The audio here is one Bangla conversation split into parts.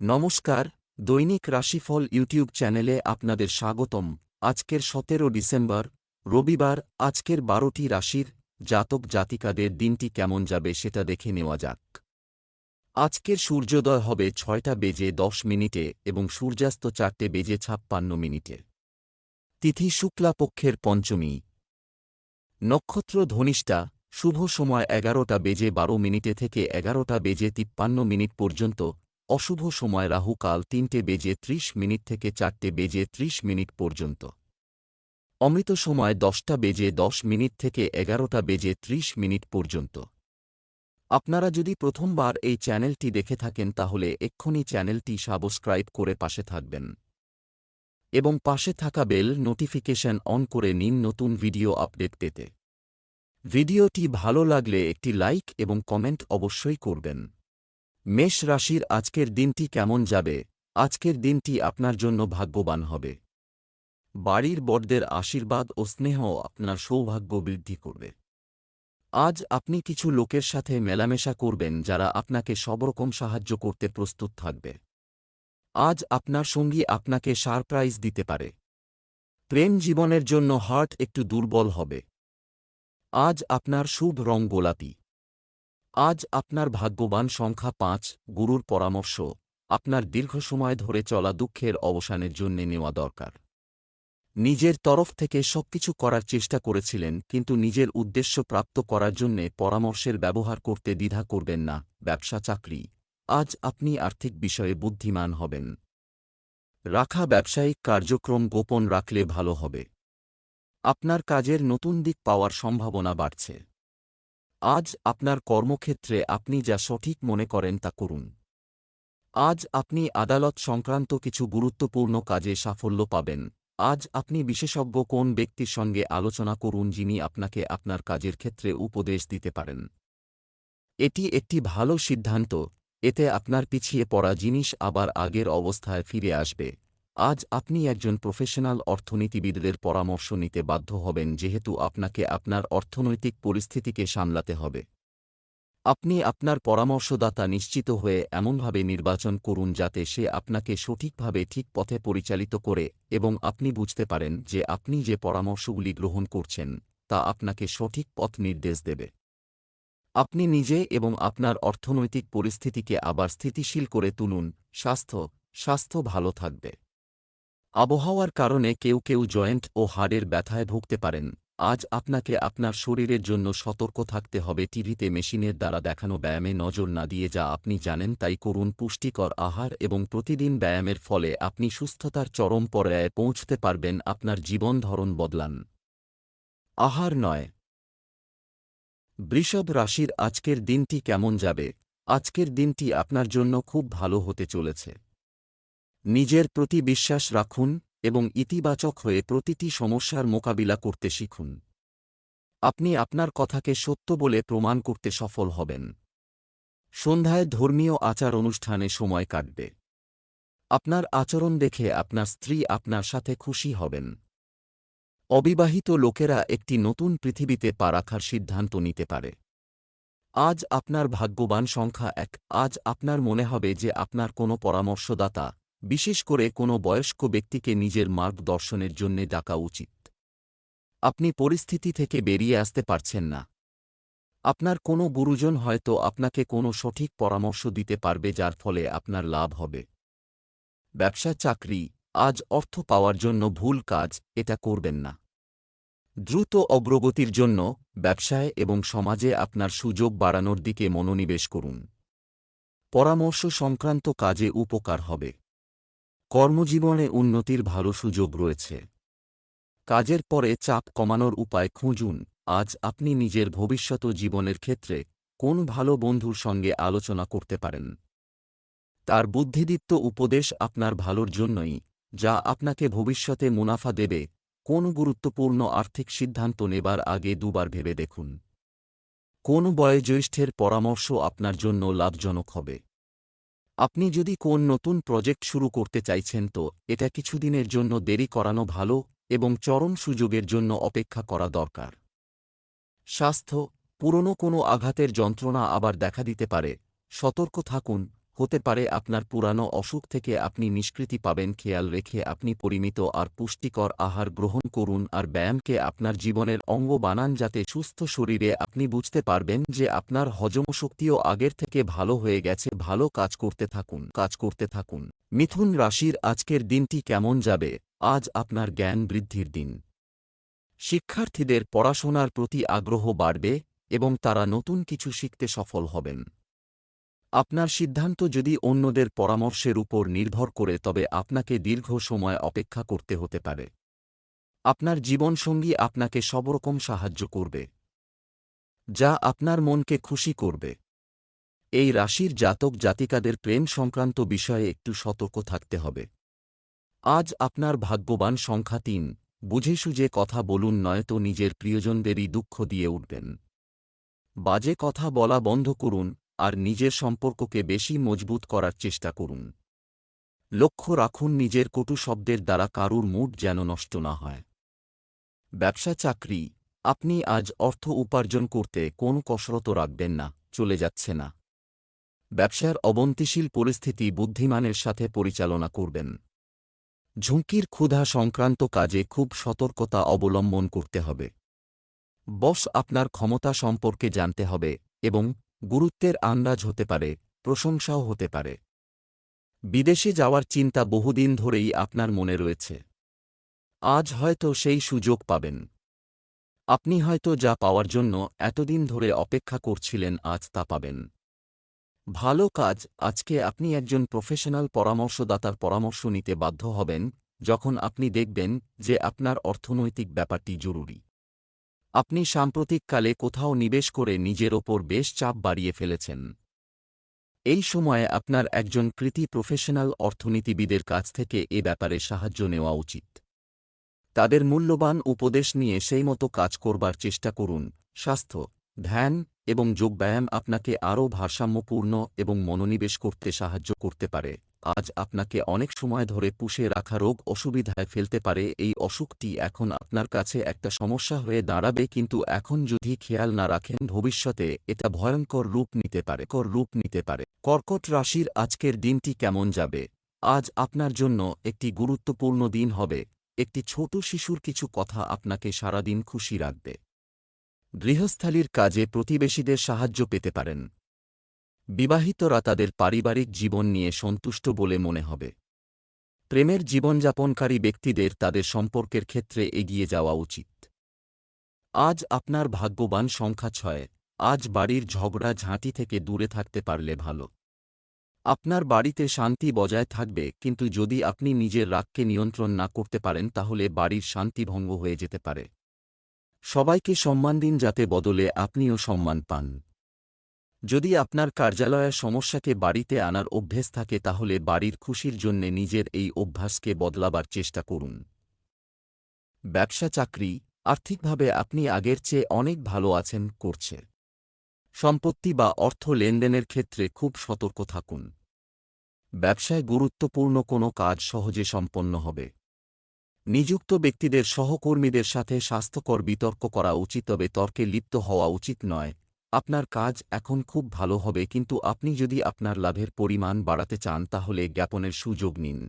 নমস্কার, দৈনিক রাশিফল ইউটিউব চ্যানেলে আপনাদের স্বাগতম। আজকের সতেরো ডিসেম্বর, রবিবার, আজকের বারোটি রাশির জাতক জাতিকাদের দিনটি কেমন যাবে সেটা দেখে নেওয়া যাক। আজকের সূর্যোদয় হবে ছয়টা বেজে দশ মিনিটে এবং সূর্যাস্ত চারটে বেজে ছাপ্পান্ন মিনিটে। তিথি শুক্লাপক্ষের পঞ্চমী। নক্ষত্র ধনিষ্ঠা, শুভ সময় এগারোটা বেজে বারো মিনিটে থেকে এগারোটা বেজে তিপ্পান্ন মিনিট পর্যন্ত অশুভ সময় রাহু কাল তিনটে বেজে ত্রিশ মিনিট থেকে চারটে বেজে ত্রিশ মিনিট পর্যন্ত। অমৃত সময় দশটা বেজে দশ মিনিট থেকে এগারোটা বেজে ত্রিশ মিনিট পর্যন্ত। আপনারা যদি প্রথমবার এই চ্যানেলটি দেখে থাকেন তাহলে এক্ষুনি চ্যানেলটি সাবস্ক্রাইব করে পাশে থাকবেন। এবং পাশে থাকা বেল নোটিফিকেশন অন করে নিন নতুন ভিডিও আপডেট পেতে। ভিডিওটি ভালো লাগলে একটি লাইক এবং কমেন্ট অবশ্যই করবেন। মেষ রাশির আজকের দিনটি কেমন যাবে? আজকের দিনটি আপনার জন্য ভাগ্যবান হবে। বাড়ির বড়দের আশীর্বাদ ও স্নেহ আপনার সৌভাগ্য বৃদ্ধি করবে। আজ আপনি কিছু লোকের সাথে মেলামেশা করবেন যারা আপনাকে সবরকম সাহায্য করতে প্রস্তুত থাকবে। আজ আপনার সঙ্গী আপনাকে সারপ্রাইজ দিতে পারে। প্রেম জীবনের জন্য হার্ট একটু দুর্বল হবে। আজ আপনার শুভ রং গোলাপি। আজ আপনার ভাগ্যবান সংখ্যা পাঁচ, গুরুর পরামর্শ, আপনার দীর্ঘ সময় ধরে চলা দুঃখের অবসানের জন্যে নেওয়া দরকার। নিজের তরফ থেকে সবকিছু করার চেষ্টা করেছিলেন, কিন্তু নিজের উদ্দেশ্য প্রাপ্ত করার জন্যে পরামর্শের ব্যবহার করতে দ্বিধা করবেন না, ব্যবসা চাকরি। আজ আপনি আর্থিক বিষয়ে বুদ্ধিমান হবেন। রাখা ব্যবসায়িক কার্যক্রম গোপন রাখলে ভালো হবে। আপনার কাজের নতুন দিক পাওয়ার সম্ভাবনা বাড়ছে। আজ আপনার কর্মক্ষেত্রে আপনি যা সঠিক মনে করেন তা করুন। আজ আপনি আদালত সংক্রান্ত কিছু গুরুত্বপূর্ণ কাজে সাফল্য পাবেন। আজ আপনি বিশেষজ্ঞ কোন ব্যক্তির সঙ্গে আলোচনা করুন যিনি আপনাকে আপনার কাজের ক্ষেত্রে উপদেশ দিতে পারেন। এটি একটি ভালো সিদ্ধান্ত, এতে আপনার পিছিয়ে পড়া জিনিস আবার আগের অবস্থায় ফিরে আসবে। আজ আপনি একজন প্রফেশনাল অর্থনীতিবিদদের পরামর্শ নিতে বাধ্য হবেন যেহেতু আপনাকে আপনার অর্থনৈতিক পরিস্থিতিকে সামলাতে হবে। আপনি আপনার পরামর্শদাতা নিশ্চিত হয়ে এমনভাবে নির্বাচন করুন যাতে সে আপনাকে সঠিকভাবে ঠিক পথে পরিচালিত করে এবং আপনি বুঝতে পারেন যে আপনি যে পরামর্শগুলি গ্রহণ করছেন, তা আপনাকে সঠিক পথ নির্দেশ দেবে। আপনি নিজে এবং আপনার অর্থনৈতিক পরিস্থিতিকে আবার স্থিতিশীল করে তুলুন। স্বাস্থ্য স্বাস্থ্য ভালো থাকবে। আবহাওয়ার কারণে কেউ কেউ জয়েন্ট ও হাড়ের ব্যথায় ভুগতে পারেন। আজ আপনাকে আপনার শরীরের জন্য সতর্ক থাকতে হবে। টিভিতে মেশিনের দ্বারা দেখানো ব্যায়ামে নজর না দিয়ে যা আপনি জানেন তাই করুন পুষ্টিকর আহার এবং প্রতিদিন ব্যায়ামের ফলে আপনি সুস্থতার চরম পর্যায়ে পৌঁছতে পারবেন, আপনার জীবন ধরন বদলান। আহার নয়। বৃষভ রাশির আজকের দিনটি কেমন যাবে? আজকের দিনটি আপনার জন্য খুব ভালো হতে চলেছে। নিজের প্রতি বিশ্বাস রাখুন এবং ইতিবাচক হয়ে প্রতিটি সমস্যার মোকাবিলা করতে শিখুন। আপনি আপনার কথাকে সত্য বলে প্রমাণ করতে সফল হবেন। সন্ধ্যায় ধর্মীয় আচার অনুষ্ঠানে সময় কাটবে। আপনার আচরণ দেখে আপনার স্ত্রী আপনার সাথে খুশি হবেন। অবিবাহিত লোকেরা একটি নতুন পৃথিবীতে পা রাখার সিদ্ধান্ত নিতে পারে। আজ আপনার ভাগ্যবান সংখ্যা এক, আজ আপনার মনে হবে যে আপনার কোনো পরামর্শদাতা বিশেষ করে কোনো বয়স্ক ব্যক্তিকে নিজের মার্গদর্শনের জন্যে ডাকা উচিত। আপনি পরিস্থিতি থেকে বেরিয়ে আসতে পারছেন না। আপনার কোনো গুরুজন হয়তো আপনাকে কোনো সঠিক পরামর্শ দিতে পারবে যার ফলে আপনার লাভ হবে। ব্যবসা চাকরি, আজ অর্থ পাওয়ার জন্য ভুল কাজ, এটা করবেন না। দ্রুত অগ্রগতির জন্য ব্যবসায় এবং সমাজে আপনার সুযোগ বাড়ানোর দিকে মনোনিবেশ করুন। পরামর্শ সংক্রান্ত কাজে উপকার হবে। কর্মজীবনে উন্নতির ভালো সুযোগ রয়েছে। কাজের পরে চাপ কমানোর উপায় খুঁজুন। আজ আপনি নিজের ভবিষ্যৎ জীবনের ক্ষেত্রে কোন ভালো বন্ধুর সঙ্গে আলোচনা করতে পারেন। তার বুদ্ধিদীপ্ত উপদেশ আপনার ভালোর জন্যই, যা আপনাকে ভবিষ্যতে মুনাফা দেবে, কোন গুরুত্বপূর্ণ আর্থিক সিদ্ধান্ত নেবার আগে দুবার ভেবে দেখুন। কোন বয়োজ্যেষ্ঠের পরামর্শ আপনার জন্য লাভজনক হবে। আপনি যদি কোন নতুন প্রজেক্ট শুরু করতে চাইছেন তো, এটা কিছুদিনের জন্য দেরি করানো ভালো এবং চরম সুযোগের জন্য অপেক্ষা করা দরকার। স্বাস্থ্য, পুরনো কোনো আঘাতের যন্ত্রণা আবার দেখা দিতে পারে। সতর্ক থাকুন হতে পারে আপনার পুরানো অসুখ থেকে আপনি নিষ্কৃতি পাবেন, খেয়াল রেখে আপনি পরিমিত আর পুষ্টিকর আহার গ্রহণ করুন আর ব্যায়ামকে আপনার জীবনের অঙ্গ বানান যাতে সুস্থ শরীরে আপনি বুঝতে পারবেন যে আপনার হজমশক্তিও আগের থেকে ভালো হয়ে গেছে। ভালো কাজ করতে থাকুন, কাজ করতে থাকুন। মিথুন রাশির আজকের দিনটি কেমন যাবে? আজ আপনার জ্ঞান বৃদ্ধির দিন। শিক্ষার্থীদের পড়াশোনার প্রতি আগ্রহ বাড়বে এবং তারা নতুন কিছু শিখতে সফল হবেন। আপনার সিদ্ধান্ত যদি অন্যদের পরামর্শের উপর নির্ভর করে, তবে আপনাকে দীর্ঘ সময় অপেক্ষা করতে হতে পারে। আপনার জীবনসঙ্গী আপনাকে সবরকম সাহায্য করবে। যা আপনার মনকে খুশি করবে। এই রাশির জাতক জাতিকাদের প্রেম সংক্রান্ত বিষয়ে একটু সতর্ক থাকতে হবে। আজ আপনার ভাগ্যবান সংখ্যা তিন। বুঝে সুঝে কথা বলুন, নয়তো নিজের প্রিয়জনদেরই দুঃখ দিয়ে উঠবেন। বাজে কথা বলা বন্ধ করুন। আর নিজের সম্পর্ককে বেশি মজবুত করার চেষ্টা করুন। লক্ষ্য রাখুন নিজের কটু শব্দের দ্বারা কারুর মুড যেন নষ্ট না হয়। ব্যবসা চাকরি, আপনি আজ অর্থ উপার্জন করতে কোন কসরত রাখবেন না, চলে যাচ্ছে না। ব্যবসার অবন্তিশীল পরিস্থিতি বুদ্ধিমানের সাথে পরিচালনা করবেন। ঝুঁকির ক্ষুধা সংক্রান্ত কাজে খুব সতর্কতা অবলম্বন করতে হবে। বস আপনার ক্ষমতা সম্পর্কে জানতে হবে এবং গুরুত্বের আন্দাজ হতে পারে, প্রশংসাও হতে পারে। বিদেশে যাওয়ার চিন্তা বহুদিন ধরেই আপনার মনে রয়েছে। আজ হয়তো সেই সুযোগ পাবেন। আপনি হয়তো যা পাওয়ার জন্য এতদিন ধরে অপেক্ষা করছিলেন আজ তা পাবেন। ভালো কাজ, আজকে আপনি একজন প্রফেশনাল পরামর্শদাতার পরামর্শ নিতে বাধ্য হবেন, যখন আপনি দেখবেন যে আপনার অর্থনৈতিক ব্যাপারটি জরুরি। আপনি সাম্প্রতিককালে কোথাও নিবেশ করে নিজের ওপর বেশ চাপ বাড়িয়ে ফেলেছেন। এই সময়ে আপনার একজন কৃতি প্রফেশনাল অর্থনীতিবিদের কাছ থেকে এ ব্যাপারে সাহায্য নেওয়া উচিত। তাদের মূল্যবান উপদেশ নিয়ে সেই মতো কাজ করবার চেষ্টা করুন। স্বাস্থ্য, ধ্যান এবং যোগব্যায়াম আপনাকে আরও ভারসাম্যপূর্ণ এবং মনোনিবেশ করতে সাহায্য করতে পারে। আজ আপনাকে অনেক সময় ধরে পুষে রাখা রোগ অসুবিধায় ফেলতে পারে, এই অসুখটি এখন আপনার কাছে একটা সমস্যা হয়ে দাঁড়াবে, কিন্তু এখন যদি খেয়াল না রাখেন ভবিষ্যতে এটা ভয়ঙ্কর রূপ নিতে পারে, কর রূপ নিতে পারে। কর্কট রাশির আজকের দিনটি কেমন যাবে? আজ আপনার জন্য একটি গুরুত্বপূর্ণ দিন হবে, একটি ছোট শিশুর কিছু কথা আপনাকে সারাদিন খুশি রাখবে। গৃহস্থালির কাজে প্রতিবেশীদের সাহায্য পেতে পারেন। বিবাহিতরা তাদের পারিবারিক জীবন নিয়ে সন্তুষ্ট বলে মনে হবে। প্রেমের জীবনযাপনকারী ব্যক্তিদের তাদের সম্পর্কের ক্ষেত্রে এগিয়ে যাওয়া উচিত। আজ আপনার ভাগ্যবান সংখ্যা ছয়, আজ বাড়ির ঝগড়া ঝাঁটি থেকে দূরে থাকতে পারলে ভালো। আপনার বাড়িতে শান্তি বজায় থাকবে, কিন্তু যদি আপনি নিজের রাগকে নিয়ন্ত্রণ না করতে পারেন, তাহলে বাড়ির শান্তি ভঙ্গ হয়ে যেতে পারে। সবাইকে সম্মান দিন যাতে বদলে আপনিও সম্মান পান। যদি আপনার কার্যালয়ের সমস্যাকে বাড়িতে আনার অভ্যেস থাকে তাহলে বাড়ির খুশির জন্যে নিজের এই অভ্যাসকে বদলাবার চেষ্টা করুন। ব্যবসা চাকরি, আর্থিকভাবে আপনি আগের চেয়ে অনেক ভালো আছেন করছে। সম্পত্তি বা অর্থ লেনদেনের ক্ষেত্রে খুব সতর্ক থাকুন। ব্যবসায় গুরুত্বপূর্ণ কোনো কাজ সহজে সম্পন্ন হবে। নিযুক্ত ব্যক্তিদের সহকর্মীদের সাথে স্বাস্থ্যকর বিতর্ক করা উচিত, তবে তর্কে লিপ্ত হওয়া উচিত নয়। আপনার কাজ এখন খুব ভালো হবে কিন্তু আপনি যদি আপনার লাভের পরিমাণ বাড়াতে চান তাহলে জ্ঞাপনের সুযোগ নিন।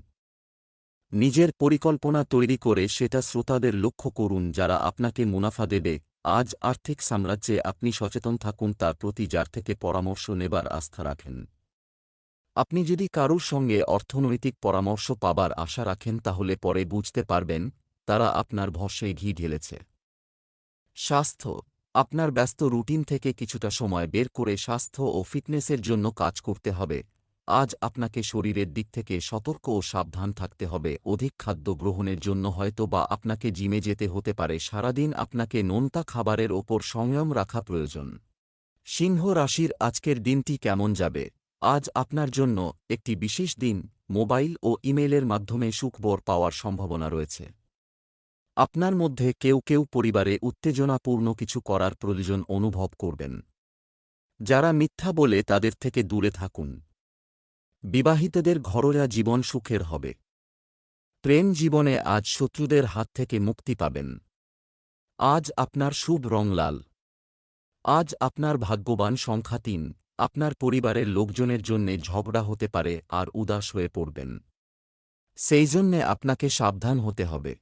নিজের পরিকল্পনা তৈরি করে সেটা শ্রোতাদের লক্ষ্য করুন যারা আপনাকে মুনাফা দেবে। আজ আর্থিক সাম্রাজ্যে আপনি সচেতন থাকুন তার প্রতি যার থেকে পরামর্শ নেবার আস্থা রাখেন। আপনি যদি কারুর সঙ্গে অর্থনৈতিক পরামর্শ পাবার আশা রাখেন তাহলে পরে বুঝতে পারবেন তারা আপনার ভরসায় ঘি ঢেলেছে। স্বাস্থ্য আপনার ব্যস্ত রুটিন থেকে কিছুটা সময় বের করে স্বাস্থ্য ও ফিটনেসের জন্য কাজ করতে হবে। আজ আপনাকে শরীরের দিক থেকে সতর্ক ও সাবধান থাকতে হবে। অধিক খাদ্য গ্রহণের জন্য হয়তো বা আপনাকে জিমে যেতে হতে পারে। সারাদিন আপনাকে নোনতা খাবারের ওপর সংযম রাখা প্রয়োজন। সিংহ রাশির আজকের দিনটি কেমন যাবে? আজ আপনার জন্য একটি বিশেষ দিন। মোবাইল ও ইমেলের মাধ্যমে সুখবর পাওয়ার সম্ভাবনা রয়েছে। আপনার মধ্যে কেউ কেউ পরিবারে উত্তেজনাপূর্ণ কিছু করার প্রয়োজন অনুভব করবেন। যারা মিথ্যা বলে তাদের থেকে দূরে থাকুন। বিবাহিতদের ঘরোয়া জীবন সুখের হবে। প্রেম জীবনে আজ শত্রুদের হাত থেকে মুক্তি পাবেন। আজ আপনার শুভ রং লাল। আজ আপনার ভাগ্যবান সংখ্যা তিন। আপনার পরিবারের লোকজনের জন্যে ঝগড়া হতে পারে আর উদাস হয়ে পড়বেন। সেই জন্যে আপনাকে সাবধান হতে হবে।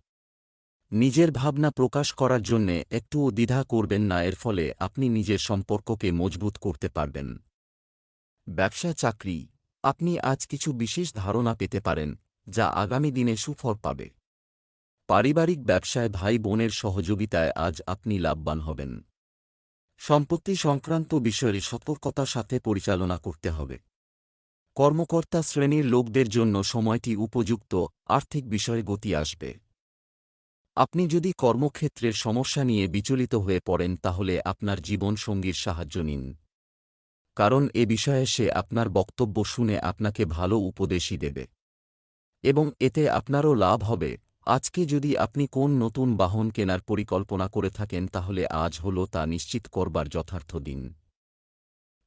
নিজের ভাবনা প্রকাশ করার জন্যে একটুও দ্বিধা করবেন না, এর ফলে আপনি নিজের সম্পর্ককে মজবুত করতে পারবেন। ব্যবসা চাকরি। আপনি আজ কিছু বিশেষ ধারণা পেতে পারেন, যা আগামী দিনে সুফল পাবে। পারিবারিক ব্যবসায় ভাই বোনের সহযোগিতায় আজ আপনি লাভবান হবেন। সম্পত্তি সংক্রান্ত বিষয়ে সতর্কতার সাথে পরিচালনা করতে হবে। কর্মকর্তা শ্রেণির লোকদের জন্য সময়টি উপযুক্ত, আর্থিক বিষয়ে গতি আসবে। আপনি যদি কর্মক্ষেত্রের সমস্যা নিয়ে বিচলিত হয়ে পড়েন, তাহলে আপনার জীবনসঙ্গীর সাহায্য নিন। কারণ এ বিষয়ে সে আপনার বক্তব্য শুনে আপনাকে ভালো উপদেশই দেবে। এবং এতে আপনারও লাভ হবে। আজকে যদি আপনি কোন নতুন বাহন কেনার পরিকল্পনা করে থাকেন, তাহলে আজ হল তা নিশ্চিত করবার যথার্থ দিন।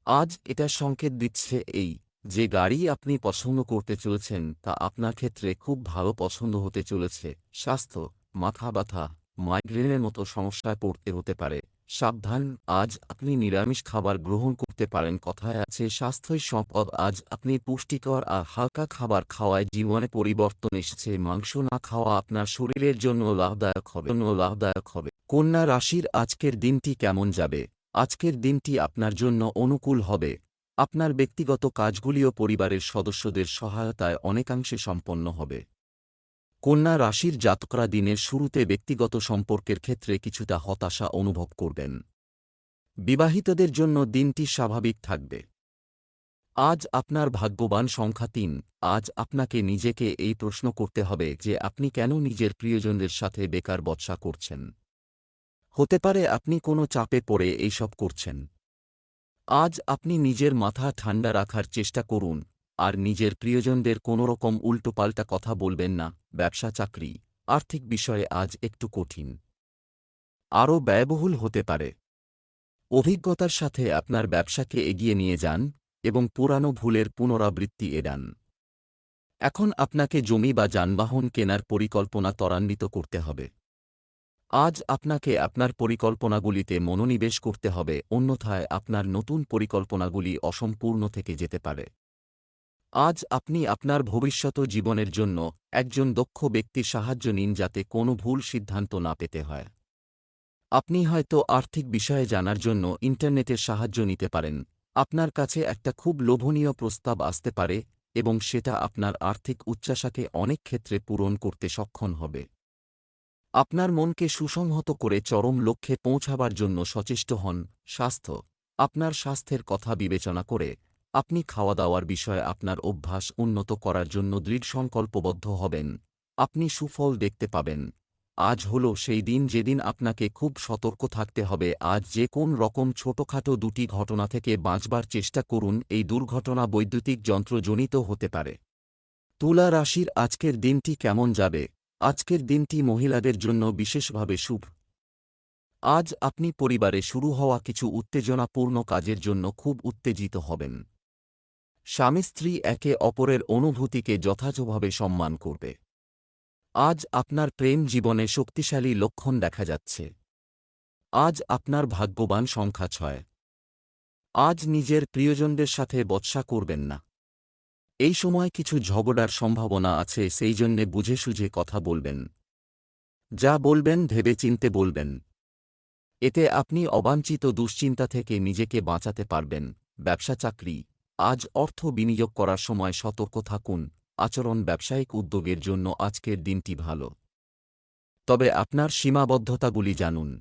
আজ এটা সংকেত দিচ্ছে এই, যে গাড়ি আপনি পছন্দ করতে চলেছেন, তা আপনার ক্ষেত্রে খুব ভালো পছন্দ হতে চলেছে, স্বাস্থ্য। মাথা ব্যথা মাইগ্রেনের মতো সমস্যায় পড়তে হতে পারে। সাবধান, আজ আপনি নিরামিষ খাবার গ্রহণ করতে পারেন, কথায় আছে স্বাস্থ্যই সম্পদ, আজ আপনি পুষ্টিকর আর হালকা খাবার খাওয়ায় জীবনে পরিবর্তন এসেছে, মাংস না খাওয়া আপনার শরীরের জন্য লাভদায়ক হবে লাভদায়ক হবে। কন্যা রাশির আজকের দিনটি কেমন যাবে? আজকের দিনটি আপনার জন্য অনুকূল হবে। আপনার ব্যক্তিগত কাজগুলিও পরিবারের সদস্যদের সহায়তায় অনেকাংশে সম্পন্ন হবে। কন্যা রাশির জাতকরা দিনের শুরুতে ব্যক্তিগত সম্পর্কের ক্ষেত্রে কিছুটা হতাশা অনুভব করবেন। বিবাহিতদের জন্য দিনটি স্বাভাবিক থাকবে। আজ আপনার ভাগ্যবান সংখ্যা তিন। আজ আপনাকে নিজেকে এই প্রশ্ন করতে হবে যে আপনি কেন নিজের প্রিয়জনদের সাথে বেকার বৎসা করছেন? হতে পারে আপনি কোনো চাপে পড়ে এইসব করছেন। আজ আপনি নিজের মাথা ঠান্ডা রাখার চেষ্টা করুন। আর নিজের প্রিয়জনদের কোনোরকম উল্টোপাল্টা কথা বলবেন না, ব্যবসা চাকরি, আর্থিক বিষয়ে আজ একটু কঠিন। আরও ব্যয়বহুল হতে পারে। অভিজ্ঞতার সাথে আপনার ব্যবসাকে এগিয়ে নিয়ে যান এবং পুরানো ভুলের পুনরাবৃত্তি এড়ান। এখন আপনাকে জমি বা যানবাহন কেনার পরিকল্পনা ত্বরান্বিত করতে হবে। আজ আপনাকে আপনার পরিকল্পনাগুলিতে মনোনিবেশ করতে হবে, অন্যথায় আপনার নতুন পরিকল্পনাগুলি অসম্পূর্ণ থেকে যেতে পারে। আজ আপনি আপনার ভবিষ্যৎ জীবনের জন্য একজন দক্ষ ব্যক্তির সাহায্য নিন যাতে কোনো ভুল সিদ্ধান্ত না পেতে হয়। আপনি হয়তো আর্থিক বিষয়ে জানার জন্য ইন্টারনেটের সাহায্য নিতে পারেন। আপনার কাছে একটা খুব লোভনীয় প্রস্তাব আসতে পারে এবং সেটা আপনার আর্থিক উচ্চাশাকে অনেক ক্ষেত্রে পূরণ করতে সক্ষম হবে। আপনার মনকে সুসংহত করে চরম লক্ষ্যে পৌঁছাবার জন্য সচেষ্ট হন। স্বাস্থ্য, আপনার স্বাস্থ্যের কথা বিবেচনা করে আপনি খাওয়া দাওয়ার বিষয়ে আপনার অভ্যাস উন্নত করার জন্য দৃঢ় সংকল্পবদ্ধ হবেন। আপনি সুফল দেখতে পাবেন। আজ হল সেই দিন যেদিন আপনাকে খুব সতর্ক থাকতে হবে। আজ যে কোন রকম ছোটখাটো দুটি ঘটনা থেকে বাঁচবার চেষ্টা করুন, এই দুর্ঘটনা বৈদ্যুতিক যন্ত্রজনিত হতে পারে। তুলা রাশির আজকের দিনটি কেমন যাবে? আজকের দিনটি মহিলাদের জন্য বিশেষভাবে শুভ। আজ আপনি পরিবারে শুরু হওয়া কিছু উত্তেজনাপূর্ণ কাজের জন্য খুব উত্তেজিত হবেন। স্বামী স্ত্রী একে অপরের অনুভূতিকে যথাযথভাবে সম্মান করবে। আজ আপনার প্রেম জীবনে শক্তিশালী লক্ষণ দেখা যাচ্ছে। আজ আপনার ভাগ্যবান সংখ্যা ছয়। আজ নিজের প্রিয়জনদের সাথে বৎসা করবেন না। এই সময় কিছু ঝগড়ার সম্ভাবনা আছে, সেই জন্যে বুঝে সুঝে কথা বলবেন। যা বলবেন, ভেবে চিনতে বলবেন। এতে আপনি অবাঞ্ছিত দুশ্চিন্তা থেকে নিজেকে বাঁচাতে পারবেন। ব্যবসা চাকরি আজ অর্থ বিনিয়োগ করার সময় সতর্ক থাকুন। আচরণ ব্যবসায়িক উদ্যোগের জন্য আজকের দিনটি ভালো। তবে আপনার সীমাবদ্ধতাগুলি জানুন।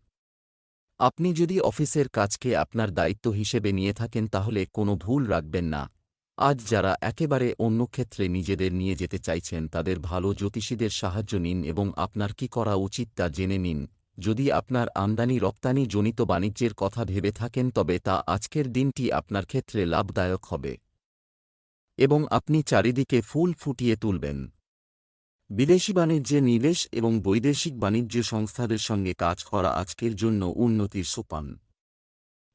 আপনি যদি অফিসের কাজকে আপনার দায়িত্ব হিসেবে নিয়ে থাকেন তাহলে কোনো ভুল রাখবেন না। আজ যারা একেবারে অন্য ক্ষেত্রে নিজেদের নিয়ে যেতে চাইছেন তাদের ভালো জ্যোতিষীদের সাহায্য নিন এবং আপনার কি করা উচিত তা জেনে নিন। যদি আপনার আমদানি রপ্তানি জনিত বাণিজ্যের কথা ভেবে থাকেন, তবে তা আজকের দিনটি আপনার ক্ষেত্রে লাভদায়ক হবে। এবং আপনি চারিদিকে ফুল ফুটিয়ে তুলবেন। বিদেশি বাণিজ্যে নিবেশ এবং বৈদেশিক বাণিজ্য সংস্থাদের সঙ্গে কাজ করা আজকের জন্য উন্নতির সোপান।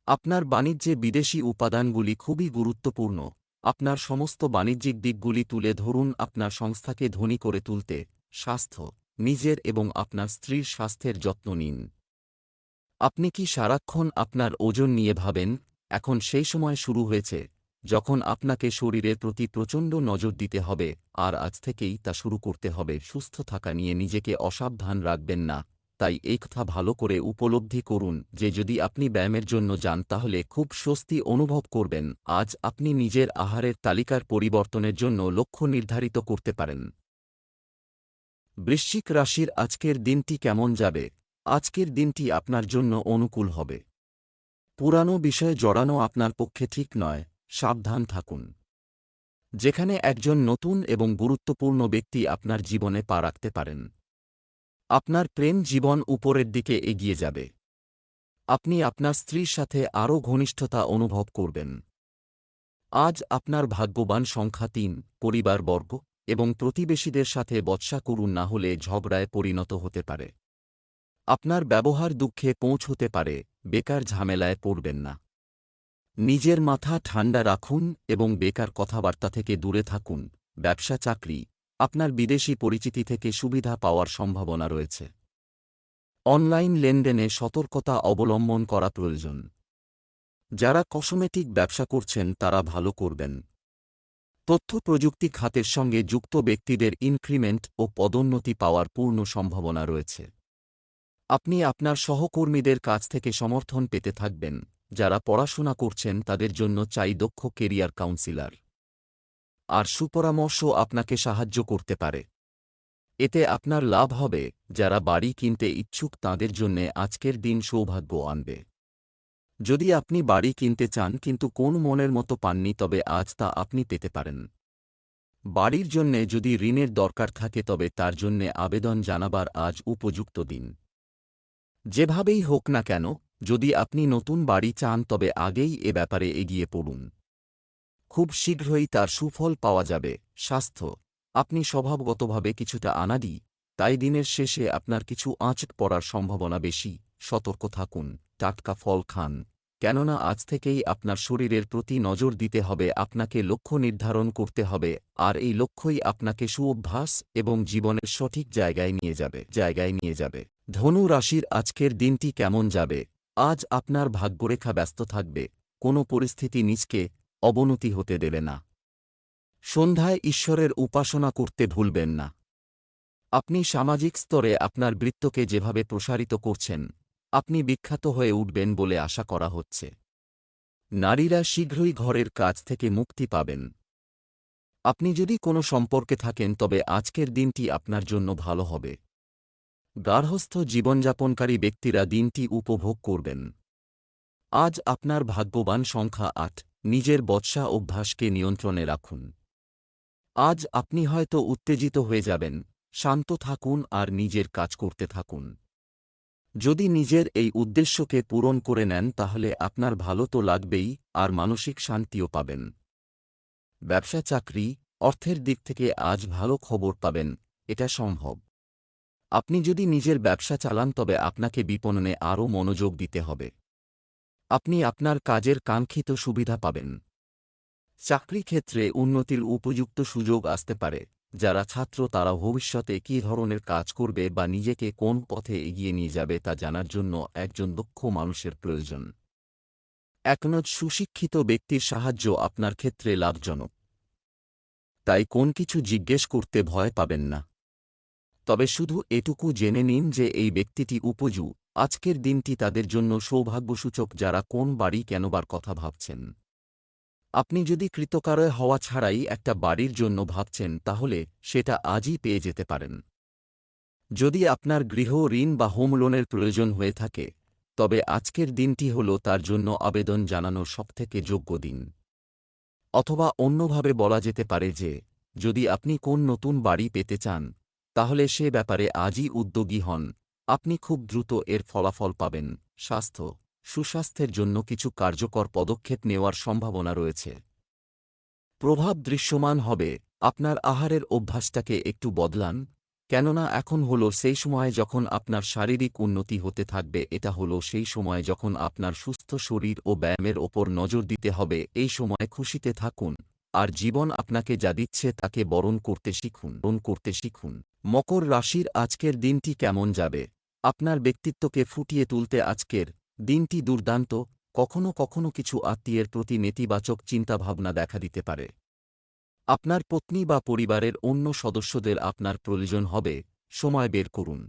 আপনার বাণিজ্যে বিদেশি উপাদানগুলি খুবই গুরুত্বপূর্ণ। আপনার সমস্ত বাণিজ্যিক দিকগুলি তুলে ধরুন, আপনার সংস্থাকে ধনী করে তুলতে স্বাস্থ্য। নিজের এবং আপনার স্ত্রীর স্বাস্থ্যের যত্ন নিন। আপনি কি সারাক্ষণ আপনার ওজন নিয়ে ভাবেন? এখন সেই সময় শুরু হয়েছে, যখন আপনাকে শরীরের প্রতি প্রচণ্ড নজর দিতে হবে, আর আজ থেকেই তা শুরু করতে হবে। সুস্থ থাকা নিয়ে নিজেকে অসাবধান রাখবেন না, তাই এই কথা ভালো করে উপলব্ধি করুন যে যদি আপনি ব্যায়ামের জন্য যান তাহলে খুব স্বস্তি অনুভব করবেন। আজ আপনি নিজের আহারের তালিকার পরিবর্তনের জন্য লক্ষ্য নির্ধারিত করতে পারেন। বৃশ্চিক রাশির আজকের দিনটি কেমন যাবে? আজকের দিনটি আপনার জন্য অনুকূল হবে। পুরানো বিষয়ে জড়ানো আপনার পক্ষে ঠিক নয়, সাবধান থাকুন। যেখানে একজন নতুন এবং গুরুত্বপূর্ণ ব্যক্তি আপনার জীবনে পা রাখতে পারেন। আপনার প্রেম জীবন উপরের দিকে এগিয়ে যাবে। আপনি আপনার স্ত্রীর সাথে আরও ঘনিষ্ঠতা অনুভব করবেন। আজ আপনার ভাগ্যবান সংখ্যা তিন, পরিবারবর্গ। এবং প্রতিবেশীদের সাথে বৎসা করুন না হলে ঝগড়ায় পরিণত হতে পারে। আপনার ব্যবহার দুঃখে পৌঁছতে পারে, বেকার ঝামেলায় পড়বেন না। নিজের মাথা ঠান্ডা রাখুন এবং বেকার কথাবার্তা থেকে দূরে থাকুন, ব্যবসা, চাকরি, আপনার বিদেশি পরিচিতি থেকে সুবিধা পাওয়ার সম্ভাবনা রয়েছে। অনলাইন লেনদেনে সতর্কতা অবলম্বন করা প্রয়োজন। যারা কসমেটিক ব্যবসা করছেন তারা ভালো করবেন। তথ্য প্রযুক্তি খাতের সঙ্গে যুক্ত ব্যক্তিদের ইনক্রিমেন্ট ও পদোন্নতি পাওয়ার পূর্ণ সম্ভাবনা রয়েছে। আপনি আপনার সহকর্মীদের কাছ থেকে সমর্থন পেতে থাকবেন, যারা পড়াশোনা করছেন তাদের জন্য চাই দক্ষ কেরিয়ার কাউন্সিলর আর সুপরামর্শ আপনাকে সাহায্য করতে পারে। এতে আপনার লাভ হবে, যারা বাড়ি কিনতে ইচ্ছুক তাঁদের জন্যে আজকের দিন সৌভাগ্য আনবে। যদি আপনি বাড়ি কিনতে চান কিন্তু কোন মনের মতো পাননি তবে আজ তা আপনি পেতে পারেন। বাড়ির জন্যে যদি ঋণের দরকার থাকে তবে তার জন্যে আবেদন জানাবার আজ উপযুক্ত দিন। যেভাবেই হোক না কেন, যদি আপনি নতুন বাড়ি চান তবে আগেই এ ব্যাপারে এগিয়ে পড়ুন। খুব শীঘ্রই তার সুফল পাওয়া যাবে। স্বাস্থ্য। আপনি স্বভাবগতভাবে কিছুটা আনাদি তাই দিনের শেষে আপনার কিছু আঁচট পড়ার সম্ভাবনা বেশি। সতর্ক থাকুন। টাটকা ফল খান। কেননা আজ থেকেই আপনার শরীরের প্রতি নজর দিতে হবে, আপনাকে লক্ষ্য নির্ধারণ করতে হবে, আর এই লক্ষ্যই আপনাকে সুঅভ্যাস এবং জীবনের সঠিক জায়গায় নিয়ে যাবে, জায়গায় নিয়ে যাবে। ধনু রাশির আজকের দিনটি কেমন যাবে? আজ আপনার ভাগ্যরেখা ব্যস্ত থাকবে, কোনো পরিস্থিতি নিজকে অবনতি হতে দেবে না। সন্ধ্যায় ঈশ্বরের উপাসনা করতে ভুলবেন না। আপনি সামাজিক স্তরে আপনার বৃত্তকে যেভাবে প্রসারিত করছেন আপনি বিখ্যাত হয়ে উঠবেন বলে আশা করা হচ্ছে। নারীরা শীঘ্রই ঘরের কাজ থেকে মুক্তি পাবেন। আপনি যদি কোনো সম্পর্কে থাকেন, তবে আজকের দিনটি আপনার জন্য ভালো হবে। গার্হস্থ জীবনযাপনকারী ব্যক্তিরা দিনটি উপভোগ করবেন। আজ আপনার ভাগ্যবান সংখ্যা আট, নিজের বৎসা অভ্যাসকে নিয়ন্ত্রণে রাখুন। আজ আপনি হয়তো উত্তেজিত হয়ে যাবেন, শান্ত থাকুন আর নিজের কাজ করতে থাকুন। যদি নিজের এই উদ্দেশ্যকে পূরণ করে নেন তাহলে আপনার ভালো তো লাগবেই, আর মানসিক শান্তিও পাবেন। ব্যবসা চাকরি, অর্থের দিক থেকে আজ ভালো খবর পাবেন, এটা সম্ভব। আপনি যদি নিজের ব্যবসা চালান তবে আপনাকে বিপণনে আরও মনোযোগ দিতে হবে। আপনি আপনার কাজের কাঙ্ক্ষিত সুবিধা পাবেন। চাকরি ক্ষেত্রে উন্নতির উপযুক্ত সুযোগ আসতে পারে। যারা ছাত্র তারা ভবিষ্যতে কী ধরনের কাজ করবে বা নিজেকে কোন পথে এগিয়ে নিয়ে যাবে তা জানার জন্য একজন দক্ষ মানুষের প্রয়োজন। একনজ সুশিক্ষিত ব্যক্তির সাহায্য আপনার ক্ষেত্রে লাভজনক। তাই কোন কিছু জিজ্ঞেস করতে ভয় পাবেন না। তবে শুধু এটুকু জেনে নিন যে এই ব্যক্তিটি উপজু আজকের দিনটি তাদের জন্য সৌভাগ্যসূচক যারা কোন বাড়ি কেনবার কথা ভাবছেন। আপনি যদি কৃতকারয় হওয়া ছাড়াই একটা বাড়ির জন্য ভাবছেন, তাহলে সেটা আজই পেয়ে যেতে পারেন। যদি আপনার গৃহ ঋণ বা হোম লোনের প্রয়োজন হয়ে থাকে, তবে আজকের দিনটি হল তার জন্য আবেদন জানানোর সবথেকে যোগ্য দিন। অথবা অন্যভাবে বলা যেতে পারে যে, যদি আপনি কোন নতুন বাড়ি পেতে চান, তাহলে সে ব্যাপারে আজই উদ্যোগী হন। আপনি খুব দ্রুত এর ফলাফল পাবেন। স্বাস্থ্য সুস্বাস্থ্যের জন্য কিছু কার্যকর পদক্ষেপ নেওয়ার সম্ভাবনা রয়েছে। প্রভাব দৃশ্যমান হবে, আপনার আহারের অভ্যাসটাকে একটু বদলান, কেননা এখন হলো সেই সময় যখন আপনার শারীরিক উন্নতি হতে থাকবে, এটা হলো সেই সময় যখন আপনার সুস্থ শরীর ও ব্যায়ামের ওপর নজর দিতে হবে, এই সময় খুশিতে থাকুন, আর জীবন আপনাকে যা দিচ্ছে তাকে বরণ করতে শিখুন, বরণ করতে শিখুন। মকর রাশির আজকের দিনটি কেমন যাবে? আপনার ব্যক্তিত্বকে ফুটিয়ে তুলতে আজকের দিনটি দুর্দান্ত, কখনো কখনো কিছু আত্মীয়ের প্রতি নেতিবাচক চিন্তাভাবনা দেখা দিতে পারে। আপনার পত্নী বা পরিবারের অন্য সদস্যদের আপনার প্রয়োজন হবে, সময় বের করুন।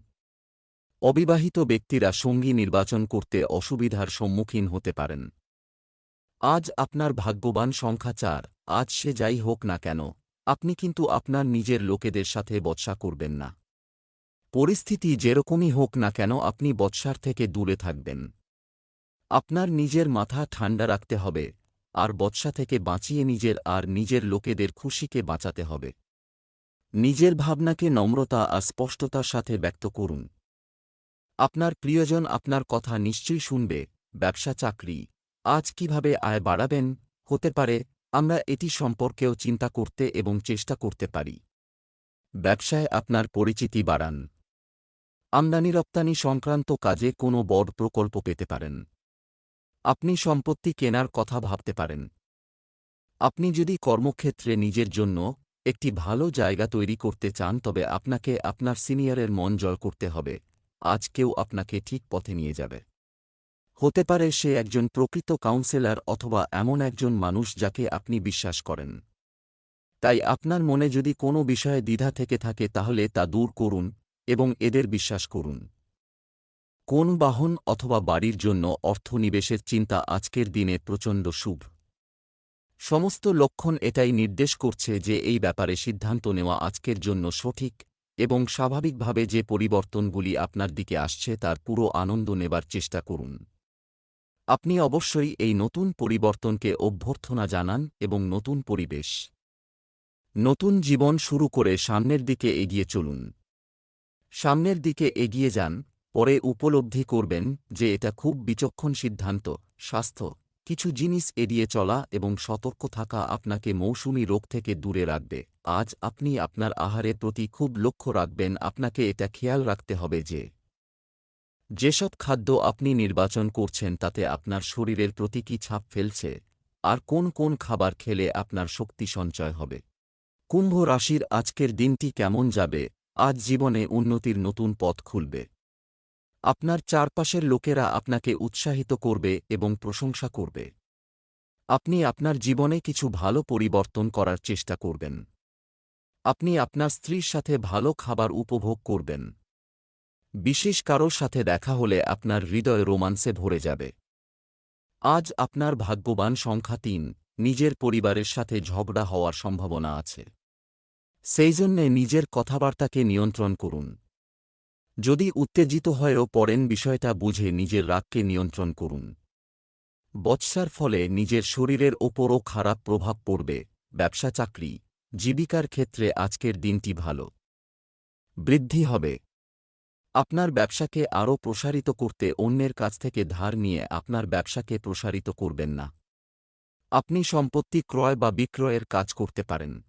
অবিবাহিত ব্যক্তিরা সঙ্গী নির্বাচন করতে অসুবিধার সম্মুখীন হতে পারেন। আজ আপনার ভাগ্যবান সংখ্যা চার, আজ সে যাই হোক না কেন, আপনি কিন্তু আপনার নিজের লোকেদের সাথে বৎসা করবেন না। পরিস্থিতি যেরকমই হোক না কেন, আপনি বৎসার থেকে দূরে থাকবেন। আপনার নিজের মাথা ঠান্ডা রাখতে হবে, আর বৎসা থেকে বাঁচিয়ে নিজের আর নিজের লোকেদের খুশিকে বাঁচাতে হবে। নিজের ভাবনাকে নম্রতা আর স্পষ্টতার সাথে ব্যক্ত করুন। আপনার প্রিয়জন আপনার কথা নিশ্চয়ই শুনবে, ব্যবসা, চাকরি, আজ কীভাবে আয় বাড়াবেন, হতে পারে, আমরা এটি সম্পর্কেও চিন্তা করতে এবং চেষ্টা করতে পারি। ব্যবসায় আপনার পরিচিতি বাড়ান। আমদানি রপ্তানি সংক্রান্ত কাজে কোনো বড় প্রকল্প পেতে পারেন। আপনি সম্পত্তি কেনার কথা ভাবতে পারেন। আপনি যদি কর্মক্ষেত্রে নিজের জন্য একটি ভালো জায়গা তৈরি করতে চান, তবে আপনাকে আপনার সিনিয়রের মন জয় করতে হবে। আজ কেউ আপনাকে ঠিক পথে নিয়ে যাবে। হতে পারে সে একজন প্রকৃত কাউন্সেলর অথবা এমন একজন মানুষ যাকে আপনি বিশ্বাস করেন। তাই আপনার মনে যদি কোনো বিষয়ে দ্বিধা থেকে থাকে, তাহলে তা দূর করুন এবং এদের বিশ্বাস করুন। কোন বাহন অথবা বাড়ির জন্য অর্থনিবেশের চিন্তা আজকের দিনে প্রচণ্ড শুভ। সমস্ত লক্ষণ এটাই নির্দেশ করছে যে এই ব্যাপারে সিদ্ধান্ত নেওয়া আজকের জন্য সঠিক এবং স্বাভাবিকভাবে যে পরিবর্তনগুলি আপনার দিকে আসছে তার পুরো আনন্দ নেবার চেষ্টা করুন। আপনি অবশ্যই এই নতুন পরিবর্তনকে অভ্যর্থনা জানান এবং নতুন পরিবেশ, নতুন জীবন শুরু করে সামনের দিকে এগিয়ে চলুন। সামনের দিকে এগিয়ে যান পরে উপলব্ধি করবেন যে এটা খুব বিচক্ষণ সিদ্ধান্ত, স্বাস্থ্য, কিছু জিনিস এড়িয়ে চলা এবং সতর্ক থাকা আপনাকে মৌসুমি রোগ থেকে দূরে রাখবে। আজ আপনি আপনার আহারের প্রতি খুব লক্ষ্য রাখবেন, আপনাকে এটা খেয়াল রাখতে হবে যে যেসব খাদ্য আপনি নির্বাচন করছেন তাতে আপনার শরীরের প্রতি কি ছাপ ফেলছে, আর কোন কোন খাবার খেলে আপনার শক্তি সঞ্চয় হবে। কুম্ভ রাশির আজকের দিনটি কেমন যাবে, আজ জীবনে উন্নতির নতুন পথ খুলবে। আপনার চারপাশের লোকেরা আপনাকে উৎসাহিত করবে এবং প্রশংসা করবে। আপনি আপনার জীবনে কিছু ভালো পরিবর্তন করার চেষ্টা করবেন। আপনি আপনার স্ত্রীর সাথে ভালো খাবার উপভোগ করবেন। বিশেষ কারোর সাথে দেখা হলে আপনার হৃদয় রোমান্সে ভরে যাবে। আজ আপনার ভাগ্যবান সংখ্যা তিন, নিজের পরিবারের সাথে ঝগড়া হওয়ার সম্ভাবনা আছে। সেই জন্যে নিজের কথাবার্তাকে নিয়ন্ত্রণ করুন। যদি উত্তেজিত হয়েও পড়েন, বিষয়টা বুঝে নিজের রাগকে নিয়ন্ত্রণ করুন। বৎসার ফলে নিজের শরীরের ওপরও খারাপ প্রভাব পড়বে। ব্যবসা, চাকরি, জীবিকার ক্ষেত্রে আজকের দিনটি ভালো। বৃদ্ধি হবে। আপনার ব্যবসাকে আরও প্রসারিত করতে অন্যের কাছ থেকে ধার নিয়ে আপনার ব্যবসাকে প্রসারিত করবেন না। আপনি সম্পত্তি ক্রয় বা বিক্রয়ের কাজ করতে পারেন।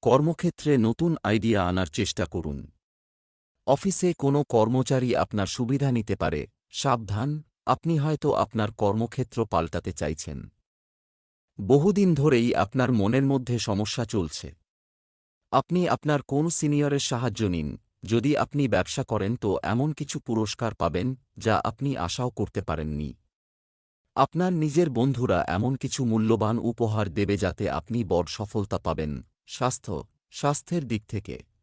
কর্মক্ষেত্রে নতুন আইডিয়া আনার চেষ্টা করুন। অফিসে কোনো কর্মচারী আপনার সুবিধা নিতে পারে, সাবধান, আপনি হয়তো আপনার কর্মক্ষেত্র পাল্টাতে চাইছেন। বহুদিন ধরেই আপনার মনের মধ্যে সমস্যা চলছে। আপনি আপনার কোন সিনিয়রের সাহায্য নিন, যদি আপনি ব্যবসা করেন তো এমন কিছু পুরস্কার পাবেন, যা আপনি আশাও করতে পারেননি। আপনার নিজের বন্ধুরা এমন কিছু মূল্যবান উপহার দেবে যাতে আপনি বড় সফলতা পাবেন, স্বাস্থ্য, স্বাস্থ্যের দিক থেকে।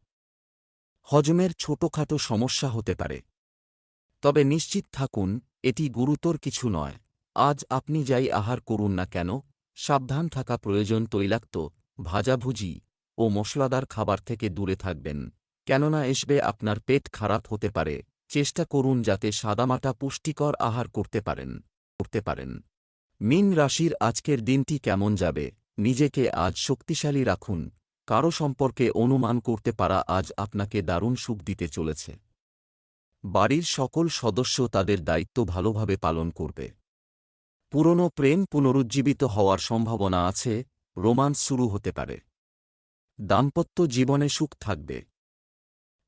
হজমের ছোটখাটো সমস্যা হতে পারে। তবে নিশ্চিত থাকুন, এটি গুরুতর কিছু নয়। আজ আপনি যাই আহার করুন না কেন, সাবধান থাকা প্রয়োজন তৈলাক্ত, ভাজাভুজি ও মশলাদার খাবার থেকে দূরে থাকবেন। কেননা এসবে আপনার পেট খারাপ হতে পারে। চেষ্টা করুন যাতে সাদামাটা পুষ্টিকর আহার করতে পারেন করতে পারেন। মিন রাশির আজকের দিনটি কেমন যাবে, নিজেকে আজ শক্তিশালী রাখুন। কারও সম্পর্কে অনুমান করতে পারা আজ আপনাকে দারুণ সুখ দিতে চলেছে। বাড়ির সকল সদস্য তাদের দায়িত্ব ভালোভাবে পালন করবে। পুরনো প্রেম পুনরুজ্জীবিত হওয়ার সম্ভাবনা আছে, রোমান্স শুরু হতে পারে। দাম্পত্য জীবনে সুখ থাকবে।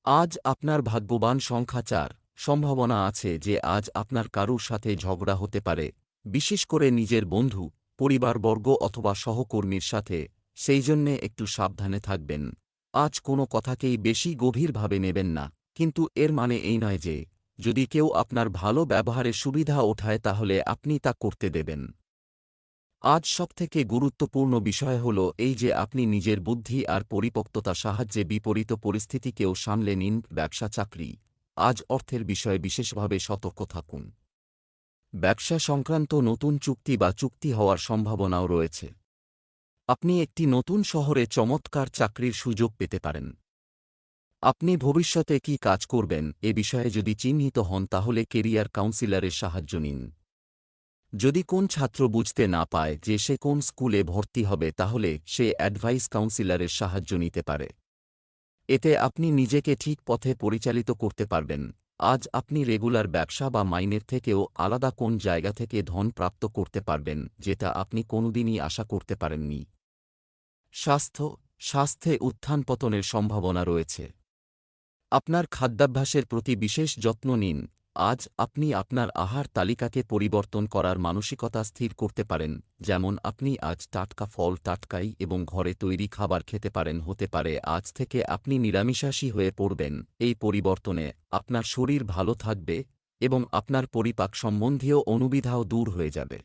আজ আপনার ভাগ্যবান সংখ্যা চার, সম্ভাবনা আছে যে আজ আপনার কারুর সাথে ঝগড়া হতে পারে, বিশেষ করে নিজের বন্ধু, পরিবারবর্গ অথবা সহকর্মীর সাথে। সেই জন্যে একটু সাবধানে থাকবেন। আজ কোনো কথাকেই বেশি গভীরভাবে নেবেন না, কিন্তু এর মানে এই নয় যে, যদি কেউ আপনার ভালো ব্যবহারের সুবিধা ওঠায় তাহলে আপনি তা করতে দেবেন। আজ সবথেকে গুরুত্বপূর্ণ বিষয় হল এই যে আপনি নিজের বুদ্ধি আর পরিপক্ততা সাহায্যে বিপরীত পরিস্থিতিকেও সামলে নিন ব্যবসা চাকরি। আজ অর্থের বিষয়ে বিশেষভাবে সতর্ক থাকুন। ব্যবসা সংক্রান্ত নতুন চুক্তি বা চুক্তি হওয়ার সম্ভাবনাও রয়েছে। আপনি একটি নতুন শহরে চমৎকার চাকরির সুযোগ পেতে পারেন। আপনি ভবিষ্যতে কি কাজ করবেন এ বিষয়ে যদি চিহ্নিত হন তাহলে কেরিয়ার কাউন্সিলরের সাহায্য নিন। যদি কোন ছাত্র বুঝতে না পায় যে সে কোন স্কুলে ভর্তি হবে তাহলে সে অ্যাডভাইস কাউন্সিলরের সাহায্য নিতে পারে। এতে আপনি নিজেকে ঠিক পথে পরিচালিত করতে পারবেন। আজ আপনি রেগুলার ব্যবসা বা মাইনের থেকেও আলাদা কোন জায়গা থেকে ধন প্রাপ্ত করতে পারবেন, যেটা আপনি কোনোদিনই আশা করতে পারেননি। স্বাস্থ্য, স্বাস্থ্যে উত্থান পতনের সম্ভাবনা রয়েছে। আপনার খাদ্যাভ্যাসের প্রতি বিশেষ যত্ন নিন। আজ আপনি আপনার আহার তালিকাকে পরিবর্তন করার মানসিকতা স্থির করতে পারেন, যেমন আপনি আজ টাটকা ফল টাটকাই এবং ঘরে তৈরি খাবার খেতে পারেন, হতে পারে আজ থেকে আপনি নিরামিষাশী হয়ে পড়বেন। এই পরিবর্তনে আপনার শরীর ভালো থাকবে এবং আপনার পরিপাক সম্বন্ধীয় অনুবিধাও দূর হয়ে যাবে।